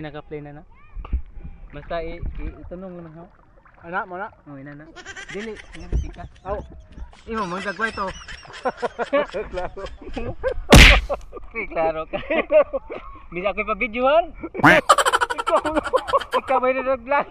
Naka-play na na. Basta i, i itanong na ha. Anak mo na. Oh, ina na. Dili, ngiti ka. Aw. Imo mo dagway to. Klaro. Klaro ka. Bisa ko pa videohan. Ikaw may naglag.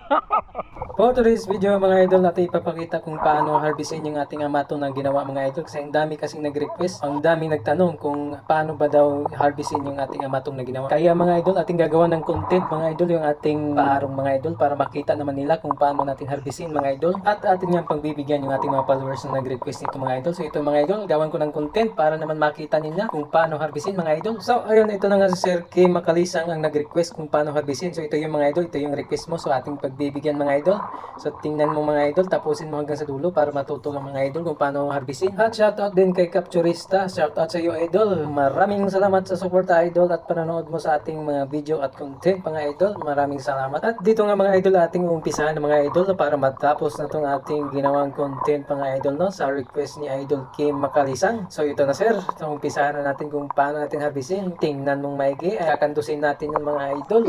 For today's video mga idol natin ipapakita kung paano harvestin yung ating amato na ginawa mga idol. Kasi ang dami kasing nag-request. Ang dami nagtanong kung paano ba daw harvestin yung ating amatong na ginawa kaya mga idol ating gagawa ng content mga idol yung ating paarong mga idol para makita naman nila kung paano natin harvestin mga idol. At atin niyang pagbibigyan yung ating mga followers na nag-request nito mga idol. So ito mga idol gawan ko ng content para naman makita nila kung paano harvestin mga idol. So ayun ito na nga si Sir Kim Makalisang ang nag-request kung paano harvestin so ito yung mga idol ito yung request mo. So ating pagbibigyan mga idol So tingnan mo mga idol, tapusin mo hanggang sa dulo para matuto ang mga idol kung paano harvestin. At shoutout din kay Capturista, shoutout sa iyo idol. Maraming salamat sa support idol at panonood mo sa ating mga video at content mga idol. Maraming salamat. At dito nga mga idol ating umpisahan mga idol para matapos na tong ating ginawang content mga idol no sa request ni Idol Kim Makalisang. So ito na sir, so umpisahan na natin kung paano natin harvestin. Tingnan mong maigi, kakantusin natin ng mga idol.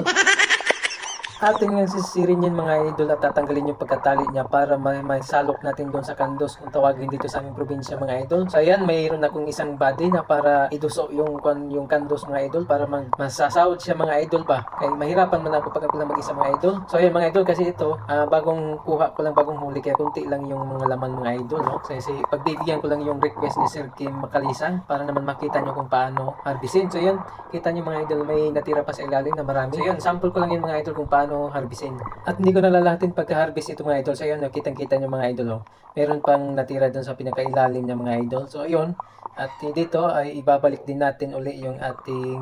Atin nga sisirin yan mga idol at tatanggalin yung pagkatali niya para may, may salok natin doon sa kandos kung tawagin dito sa aming probinsya mga idol. So ayan, mayroon akong isang body na para iduso yung, yung kandos mga idol para mag, masasahod siya mga idol ba. Kaya mahirapan man ako pag mag-isa mga idol. So ayan mga idol kasi ito, ah, bagong kuha ko lang bagong huli kaya kunti lang yung mga laman mga idol. No? So, kasi pagbibigyan ko lang yung request ni Sir Kim Makalisang para naman makita nyo kung paano harvestin. So yun, kita nyo mga idol may natira pa sa ilalim na marami. So yun, sample ko lang yun mga idol kung paano harvestin. At hindi ko nalalahatin pagka-harvest ito mga idol. So yun, kitang-kita nyo mga idol. Oh. Meron pang natira dun sa pinakailalim ng mga idol. So yun, at dito ay ibabalik din natin uli yung ating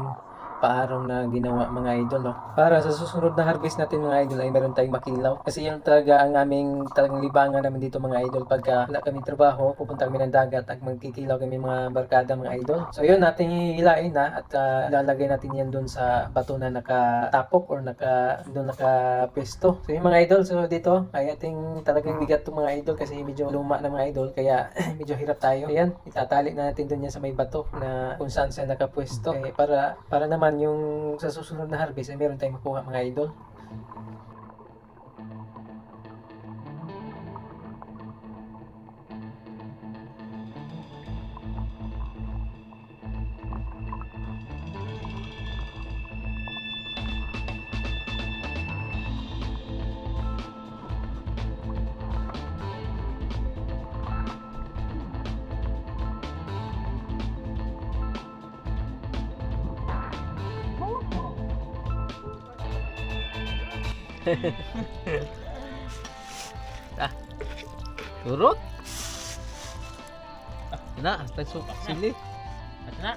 paarong na ginawa mga idol. No? Para sa susunod na harvest natin mga idol ay meron tayong makilaw. Kasi yun talaga ang aming talagang libangan namin dito mga idol. Pagka wala kami trabaho, pupunta kami ng dagat at magkikilaw kami mga barkada mga idol. So yun, natin hihilain na at ah, ilalagay natin yan doon sa bato na nakatapok or naka, doon nakapesto. So yun mga idol, so dito ay ating talagang bigat to mga idol kasi medyo luma na mga idol kaya medyo hirap tayo. Ayan, itatali na natin doon yan sa may bato na kung saan siya nakapwesto. Eh, para, para naman yung sa susunod na harvest ay meron tayong makuha mga idol. Turot. Ah, na, tagsok sili. At na.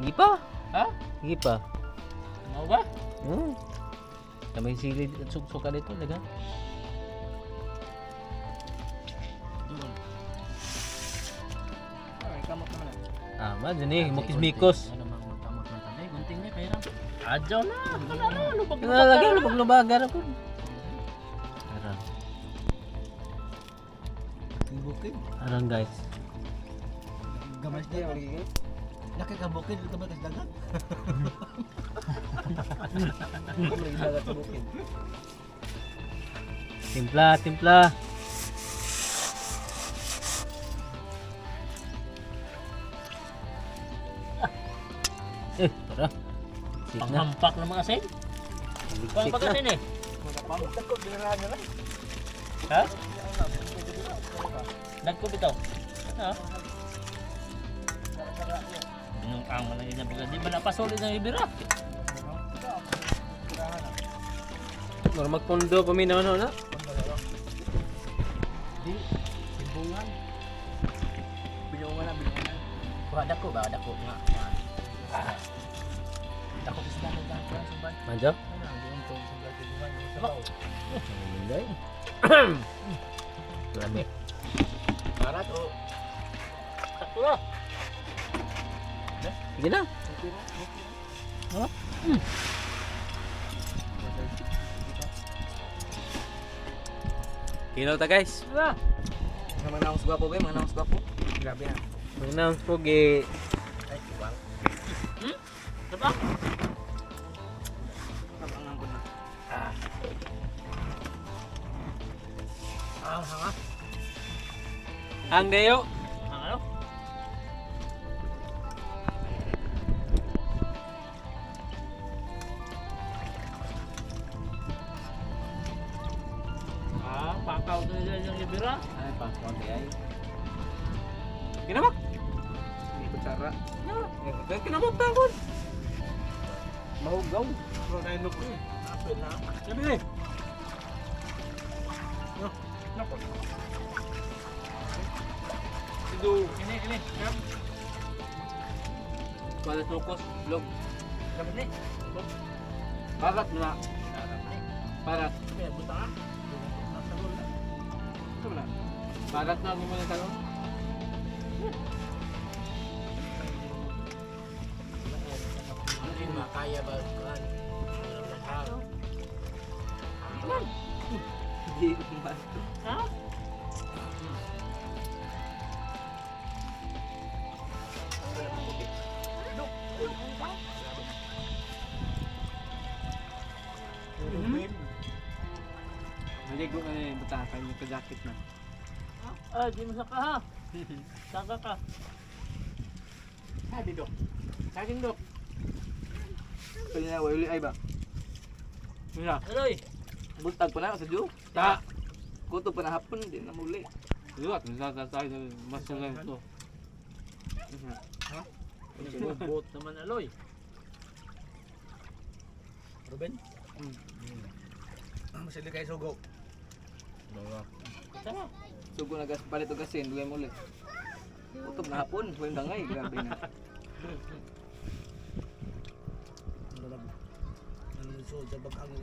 Hindi pa. Ha? Hindi pa. Mau ba? Hmm. Kamay sili at suka dito, naman na. Tama, dyan eh, mukis-mikos. Na? Gunting niya kaya lang. Adyaw na. Wala na. Lubag Nalagay, lubag-lubagan ako. Arang. Bukid. Arang guys. Gamas niya. Laki ka bukid. Ito ba tas dagat? Timpla, timpla. Eh, tara. Sit na. Panghampak ng mga sen. Pang Sit na. pagkasin eh. Ha? Nagko bitaw. Ha? Yung ang man lang ibigay. Di ba napasulit ng ibira? Mura magpundo pa mi naman na. Di, simbungan. Bilungan na, bilungan. Kuha dako ba? Dako nga. Dako isla na dyan. Kuha sumbay. Manjo? Ano, doon to sa buhay. Sa baw. Hindi. Lami. Para to. Sakto na. Sige na. Ha? Kinaw ta guys. Wala. Mga naos gwapo ba? Mga naos gwapo. Grabe na. Mag-announce po gi Ay, kubang. Hmm? Diba? Tabangan ko na. Ah. Ang hanga. Ang deyo. Ang ano? Ah, pakaw doon yung libira. Ay, pakaw doon. Ginabak! Kinabak. Hindi ko tsara. Eh, Kinabak tangkol. Mahugaw. Pero na inok ko eh. Apil na. Sabi eh. Nako. Sido. Ini, ini. Kam. Kuala sukos. Log. Kam ni. Barat mo na. Barat. Buta ka. Na. Na. Barat na mo na talong. Makaya ba? Walang lakang. Hindi ko ba. Ha? Maligo ka na yung batakan yung kajakit na. Ah, di mo saka ha. Saka ka. Sabi dok. Saging dok. Kanya na, wali ay ba? Mira, Aloy. bultag pa na sa Diyo. Ta. Kuto pa na hapon, di na muli. Luwat, masasasay na mas na ito. Bot naman aloy. Ruben? Hmm. Masili kayo sugo. Sama. Sugo na gas palit o gasin, duwe muli. Kutob na hapon, huwag dangay, grabe na. Ano sa bag ang